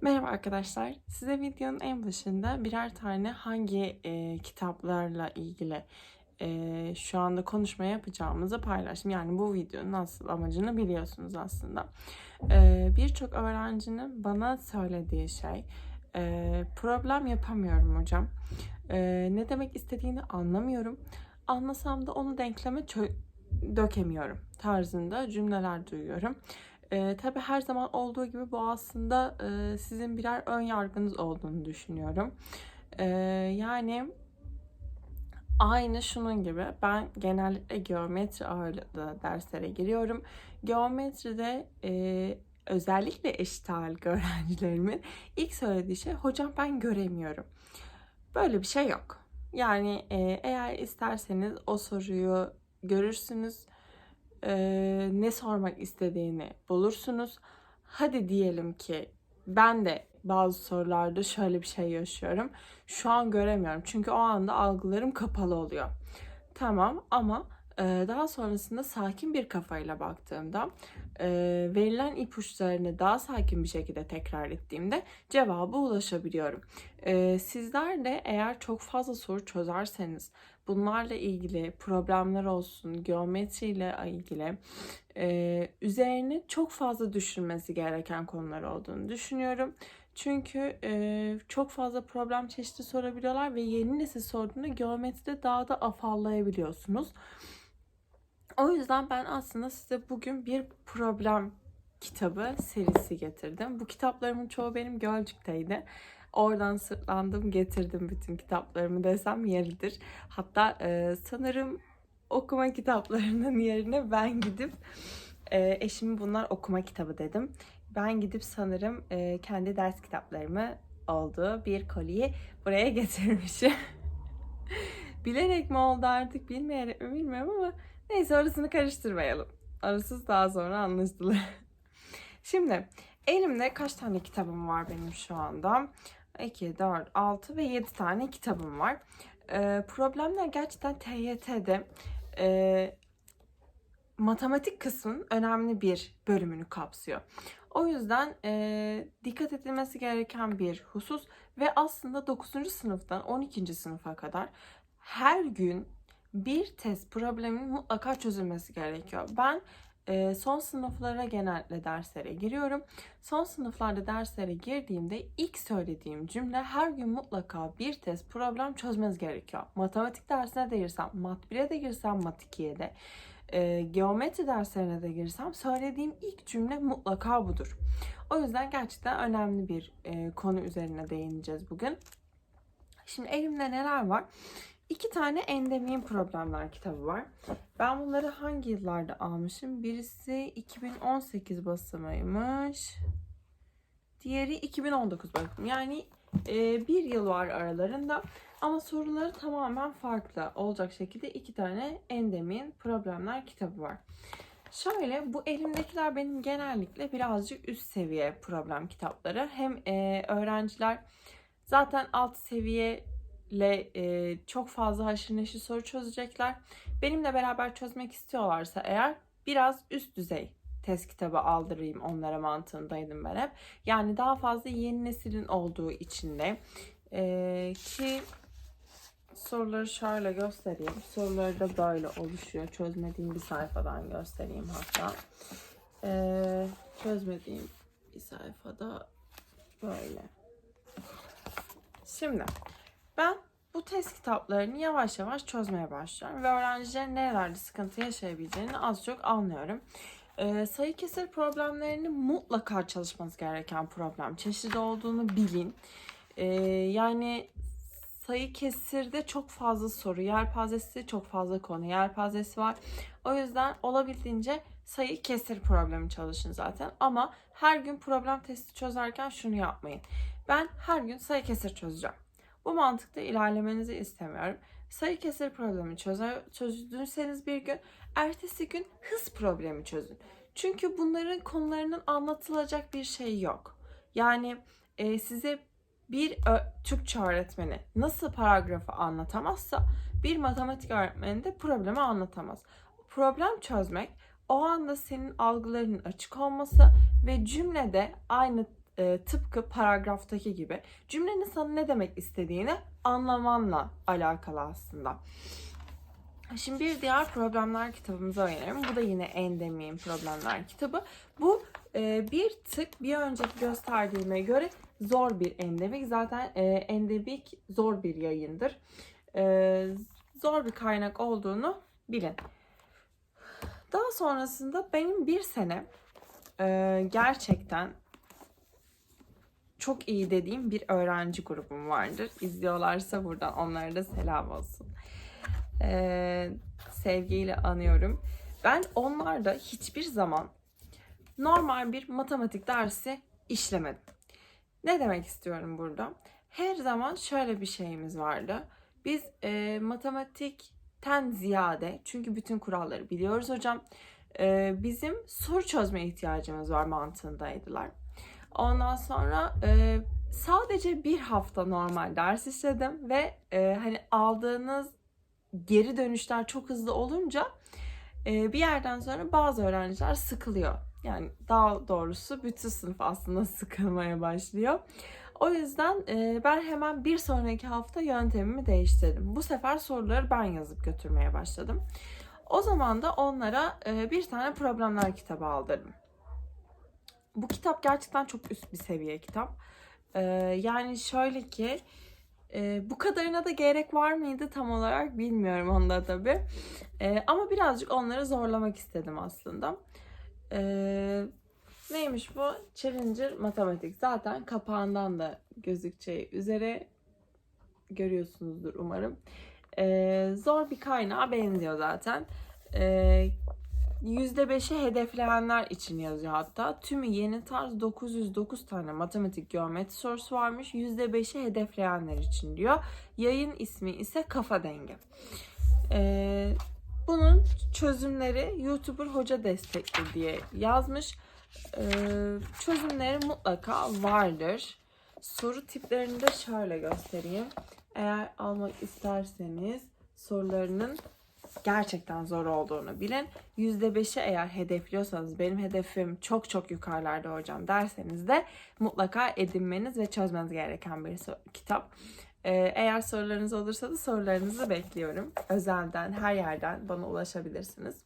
Merhaba arkadaşlar. Size videonun en başında birer tane hangi e, kitaplarla ilgili e, şu anda konuşma yapacağımızı paylaştım. Yani bu videonun asıl amacını biliyorsunuz aslında. E, Birçok öğrencinin bana söylediği şey e, problem yapamıyorum hocam. E, ne demek istediğini anlamıyorum. Anlasam da onu denkleme dökemiyorum tarzında cümleler duyuyorum. E, tabii her zaman olduğu gibi bu aslında e, sizin birer ön yargınız olduğunu düşünüyorum. E, yani aynı şunun gibi ben genellikle geometri ağırlıklı derslere giriyorum. Geometride e, özellikle eşit ağırlık öğrencilerimin ilk söylediği şey hocam ben göremiyorum. Böyle bir şey yok. Yani e, eğer isterseniz o soruyu görürsünüz e, ne sormak istediğini bulursunuz. Hadi diyelim ki ben de bazı sorularda şöyle bir şey yaşıyorum. Şu an göremiyorum çünkü o anda algılarım kapalı oluyor. Tamam ama e, daha sonrasında sakin bir kafayla baktığımda e, verilen ipuçlarını daha sakin bir şekilde tekrar ettiğimde cevaba ulaşabiliyorum. E, sizler de eğer çok fazla soru çözerseniz bunlarla ilgili problemler olsun, geometriyle ilgili e, üzerine çok fazla düşünmesi gereken konular olduğunu düşünüyorum. Çünkü e, çok fazla problem çeşidi sorabiliyorlar ve yeni nesil sorduğunda geometride daha da afallayabiliyorsunuz. O yüzden ben aslında size bugün bir problem kitabı serisi getirdim. Bu kitaplarımın çoğu benim Gölcük'teydi. Oradan sırtlandım, getirdim bütün kitaplarımı desem yeridir. Hatta e, sanırım okuma kitaplarının yerine ben gidip e, eşime bunlar okuma kitabı dedim. Ben gidip sanırım e, kendi ders kitaplarımı olduğu bir koliyi buraya getirmişim. Bilerek mi oldu artık bilmeyerek mi bilmiyorum ama neyse orasını karıştırmayalım. Orası daha sonra anlaşılır. Şimdi elimde kaç tane kitabım var benim şu anda? 2, 4, 6 ve 7 tane kitabım var. Ee, problemler gerçekten TYT'de e, matematik kısmın önemli bir bölümünü kapsıyor. O yüzden e, dikkat edilmesi gereken bir husus ve aslında 9. sınıftan 12. sınıfa kadar her gün bir test probleminin mutlaka çözülmesi gerekiyor. Ben son sınıflara genellikle derslere giriyorum. Son sınıflarda derslere girdiğimde ilk söylediğim cümle her gün mutlaka bir test problem çözmeniz gerekiyor. Matematik dersine de girsem, mat 1'e de girsem, mat 2'ye de, e, geometri derslerine de girsem söylediğim ilk cümle mutlaka budur. O yüzden gerçekten önemli bir e, konu üzerine değineceğiz bugün. Şimdi elimde neler var? İki tane endemin problemler kitabı var. Ben bunları hangi yıllarda almışım? Birisi 2018 basımıymış. Diğeri 2019 basım. Yani e, bir yıl var aralarında. Ama soruları tamamen farklı olacak şekilde iki tane endemin problemler kitabı var. Şöyle bu elimdekiler benim genellikle birazcık üst seviye problem kitapları. Hem e, öğrenciler zaten alt seviye ile e, çok fazla haşır neşir soru çözecekler. Benimle beraber çözmek istiyorlarsa eğer biraz üst düzey test kitabı aldırayım onlara mantığındaydım ben hep. Yani daha fazla yeni neslin olduğu için de e, ki soruları şöyle göstereyim. Soruları da böyle oluşuyor. Çözmediğim bir sayfadan göstereyim hatta. E, çözmediğim bir sayfada böyle. Şimdi ben bu test kitaplarını yavaş yavaş çözmeye başlıyorum ve öğrencilerin nerelerde sıkıntı yaşayabileceğini az çok anlıyorum. Ee, sayı kesir problemlerini mutlaka çalışmanız gereken problem çeşidi olduğunu bilin. Ee, yani sayı kesirde çok fazla soru, yelpazesi çok fazla konu, yelpazesi var. O yüzden olabildiğince sayı kesir problemi çalışın zaten. Ama her gün problem testi çözerken şunu yapmayın. Ben her gün sayı kesir çözeceğim. Bu mantıkta ilerlemenizi istemiyorum. Sayı kesir problemi çözer, çözdüyseniz bir gün, ertesi gün hız problemi çözün. Çünkü bunların konularının anlatılacak bir şey yok. Yani e, size bir Türkçe öğretmeni nasıl paragrafı anlatamazsa bir matematik öğretmeni de problemi anlatamaz. Problem çözmek o anda senin algılarının açık olması ve cümlede aynı e, tıpkı paragraftaki gibi cümlenin sana ne demek istediğini anlamanla alakalı aslında. Şimdi bir diğer problemler kitabımıza oynarım. Bu da yine Endemik'in problemler kitabı. Bu e, bir tık bir önceki gösterdiğime göre zor bir endemik. Zaten e, endemik zor bir yayındır. E, zor bir kaynak olduğunu bilin. Daha sonrasında benim bir sene e, gerçekten çok iyi dediğim bir öğrenci grubum vardır. İzliyorlarsa buradan onlara da selam olsun. E, sevgiyle anıyorum. Ben onlarda hiçbir zaman normal bir matematik dersi işlemedim. Ne demek istiyorum burada? Her zaman şöyle bir şeyimiz vardı. Biz e, matematikten ziyade, çünkü bütün kuralları biliyoruz hocam, e, bizim soru çözme ihtiyacımız var mantığındaydılar. Ondan sonra e, sadece bir hafta normal ders işledim ve e, hani aldığınız geri dönüşler çok hızlı olunca e, bir yerden sonra bazı öğrenciler sıkılıyor. Yani daha doğrusu bütün sınıf aslında sıkılmaya başlıyor. O yüzden e, ben hemen bir sonraki hafta yöntemimi değiştirdim. Bu sefer soruları ben yazıp götürmeye başladım. O zaman da onlara e, bir tane problemler kitabı aldırdım. Bu kitap gerçekten çok üst bir seviye kitap. E, yani şöyle ki e, bu kadarına da gerek var mıydı tam olarak bilmiyorum onda tabii. E, ama birazcık onları zorlamak istedim aslında. E, neymiş bu? Challenger Matematik. Zaten kapağından da gözükeceği üzere görüyorsunuzdur umarım. E, zor bir kaynağa benziyor zaten. E, %5'i hedefleyenler için yazıyor hatta. Tümü yeni tarz 909 tane matematik geometri sorusu varmış. %5'i hedefleyenler için diyor. Yayın ismi ise Kafa Denge. Ee, bunun çözümleri YouTuber hoca destekli diye yazmış. Ee, çözümleri mutlaka vardır. Soru tiplerini de şöyle göstereyim. Eğer almak isterseniz sorularının gerçekten zor olduğunu bilin. %5'i eğer hedefliyorsanız benim hedefim çok çok yukarılarda hocam derseniz de mutlaka edinmeniz ve çözmeniz gereken bir kitap. Ee, eğer sorularınız olursa da sorularınızı bekliyorum. Özelden, her yerden bana ulaşabilirsiniz.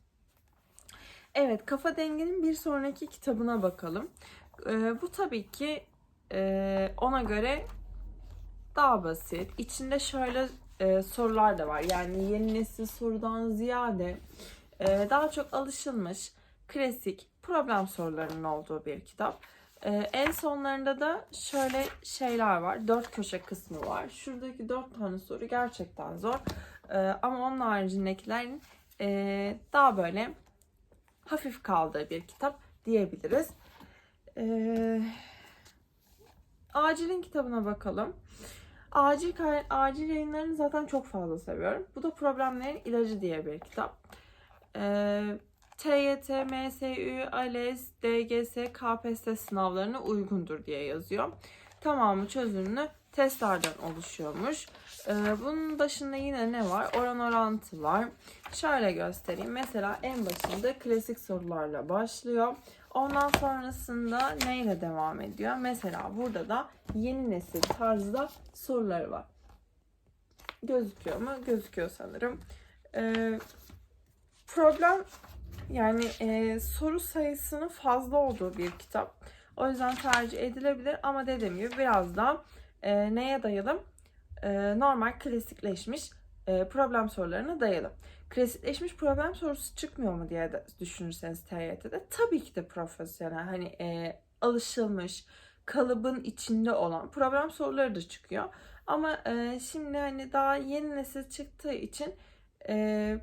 Evet, Kafa Denge'nin bir sonraki kitabına bakalım. Ee, bu tabii ki e, ona göre daha basit. İçinde şöyle e, sorular da var. Yani yeni nesil sorudan ziyade e, daha çok alışılmış klasik problem sorularının olduğu bir kitap. E, en sonlarında da şöyle şeyler var. Dört köşe kısmı var. Şuradaki dört tane soru gerçekten zor. E, ama onun haricindekilerin e, daha böyle hafif kaldığı bir kitap diyebiliriz. E, Acil'in kitabına bakalım. Acil acil yayınlarını zaten çok fazla seviyorum. Bu da Problemlerin İlacı diye bir kitap. Ee, TYT, MSÜ, ALES, DGS, KPSS sınavlarına uygundur diye yazıyor. Tamamı çözümlü testlerden oluşuyormuş. Ee, bunun başında yine ne var? Oran orantı var. Şöyle göstereyim. Mesela en başında klasik sorularla başlıyor. Ondan sonrasında neyle devam ediyor? Mesela burada da yeni nesil tarzda soruları var. Gözüküyor mu? Gözüküyor sanırım. Ee, problem yani e, soru sayısının fazla olduğu bir kitap. O yüzden tercih edilebilir ama dediğim gibi biraz daha e, neye dayalı? E, normal klasikleşmiş e, problem sorularına dayalı. Klasikleşmiş problem sorusu çıkmıyor mu diye de düşünürseniz TYT'de tabii ki de profesyonel hani e, alışılmış kalıbın içinde olan problem soruları da çıkıyor. Ama e, şimdi hani daha yeni nesil çıktığı için e,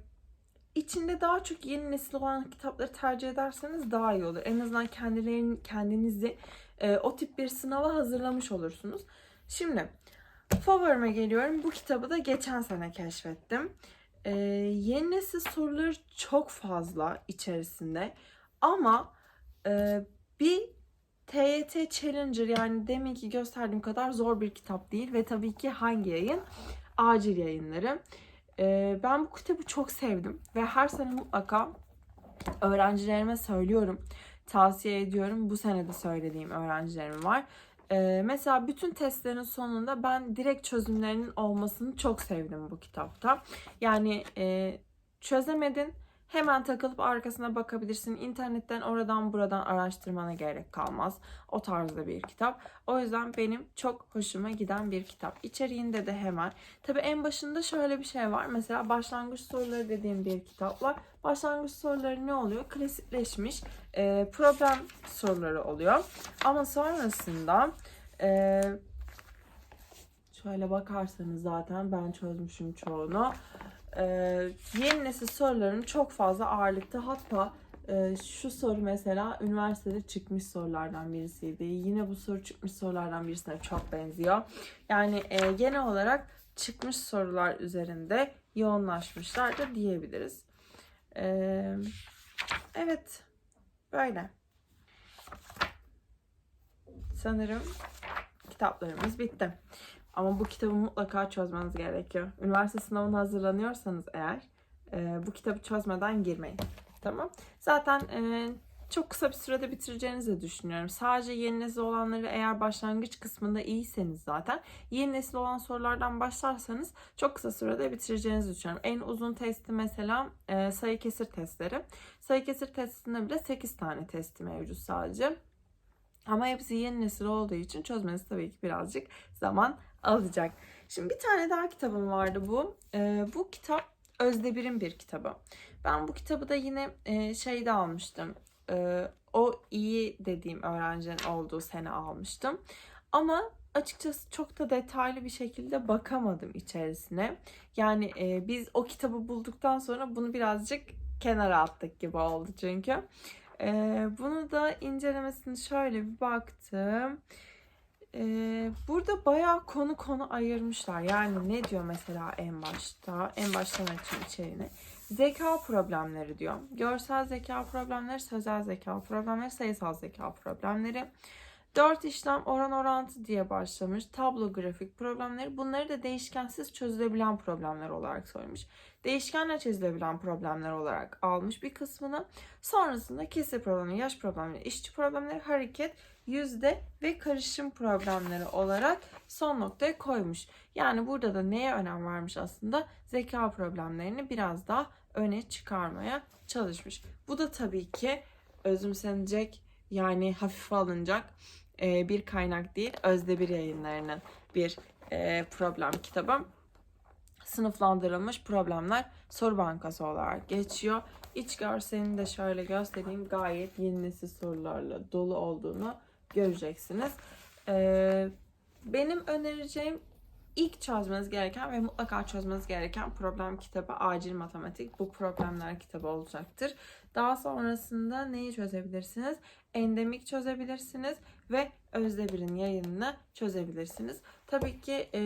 içinde daha çok yeni nesil olan kitapları tercih ederseniz daha iyi olur. En azından kendilerin kendinizi e, o tip bir sınava hazırlamış olursunuz. Şimdi favorime geliyorum. Bu kitabı da geçen sene keşfettim. Ee, yeni nesil soruları çok fazla içerisinde. Ama e, bir TYT Challenger yani deminki gösterdiğim kadar zor bir kitap değil. Ve tabii ki hangi yayın? Acil yayınları. Ee, ben bu kitabı çok sevdim. Ve her sene mutlaka öğrencilerime söylüyorum. tavsiye ediyorum. Bu sene de söylediğim öğrencilerim var. Ee, mesela bütün testlerin sonunda ben direkt çözümlerinin olmasını çok sevdim bu kitapta. Yani e, çözemedin hemen takılıp arkasına bakabilirsin. İnternetten oradan buradan araştırmana gerek kalmaz. O tarzda bir kitap. O yüzden benim çok hoşuma giden bir kitap. İçeriğinde de hemen. Tabii en başında şöyle bir şey var. Mesela başlangıç soruları dediğim bir kitap var. Başlangıç soruları ne oluyor? Klasikleşmiş e, problem soruları oluyor. Ama sonrasında e, şöyle bakarsanız zaten ben çözmüşüm çoğunu. E, yeni nesil soruların çok fazla ağırlıkta. Hatta e, şu soru mesela üniversitede çıkmış sorulardan birisiydi. Yine bu soru çıkmış sorulardan birisine çok benziyor. Yani e, genel olarak çıkmış sorular üzerinde yoğunlaşmışlar da diyebiliriz. E, evet, böyle. Sanırım kitaplarımız bitti. Ama bu kitabı mutlaka çözmeniz gerekiyor. Üniversite sınavına hazırlanıyorsanız eğer e, bu kitabı çözmeden girmeyin. Tamam. Zaten e, çok kısa bir sürede bitireceğinizi düşünüyorum. Sadece yeni nesil olanları eğer başlangıç kısmında iyiyseniz zaten yeni nesil olan sorulardan başlarsanız çok kısa sürede bitireceğinizi düşünüyorum. En uzun testi mesela e, sayı kesir testleri. Sayı kesir testinde bile 8 tane testi mevcut sadece. Ama hepsi yeni nesil olduğu için çözmeniz tabii ki birazcık zaman alacak. Şimdi bir tane daha kitabım vardı bu. Ee, bu kitap Özdebir'in bir kitabı. Ben bu kitabı da yine e, şeyde almıştım. Ee, o iyi dediğim öğrencinin olduğu sene almıştım. Ama açıkçası çok da detaylı bir şekilde bakamadım içerisine. Yani e, biz o kitabı bulduktan sonra bunu birazcık kenara attık gibi oldu çünkü. Ee, bunu da incelemesini şöyle bir baktım. Ee, burada bayağı konu konu ayırmışlar. Yani ne diyor mesela en başta? En baştan açayım içeriğini. Zeka problemleri diyor. Görsel zeka problemleri, sözel zeka problemleri, sayısal zeka problemleri. Dört işlem oran orantı diye başlamış. Tablo grafik problemleri. Bunları da değişkensiz çözülebilen problemler olarak söylemiş. Değişkenle çözülebilen problemler olarak almış bir kısmını. Sonrasında kesir problemi, yaş problemleri, işçi problemleri, hareket, yüzde ve karışım problemleri olarak son noktaya koymuş. Yani burada da neye önem vermiş aslında? Zeka problemlerini biraz daha öne çıkarmaya çalışmış. Bu da tabii ki özümsenecek yani hafife alınacak e, bir kaynak değil. Özde bir yayınlarının bir e, problem kitabı. Sınıflandırılmış problemler soru bankası olarak geçiyor. İç görselini de şöyle göstereyim. Gayet yeni nesil sorularla dolu olduğunu göreceksiniz. E, benim önereceğim ilk çözmeniz gereken ve mutlaka çözmeniz gereken problem kitabı acil matematik. Bu problemler kitabı olacaktır. Daha sonrasında neyi çözebilirsiniz? Endemik çözebilirsiniz ve Özdebir'in yayınını çözebilirsiniz. Tabii ki e,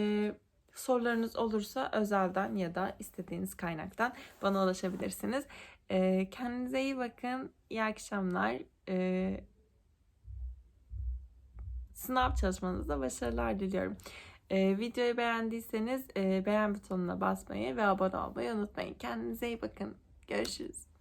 sorularınız olursa özelden ya da istediğiniz kaynaktan bana ulaşabilirsiniz. E, kendinize iyi bakın. İyi akşamlar. E, sınav çalışmanızda başarılar diliyorum. Ee, videoyu beğendiyseniz e, beğen butonuna basmayı ve abone olmayı unutmayın. Kendinize iyi bakın. Görüşürüz.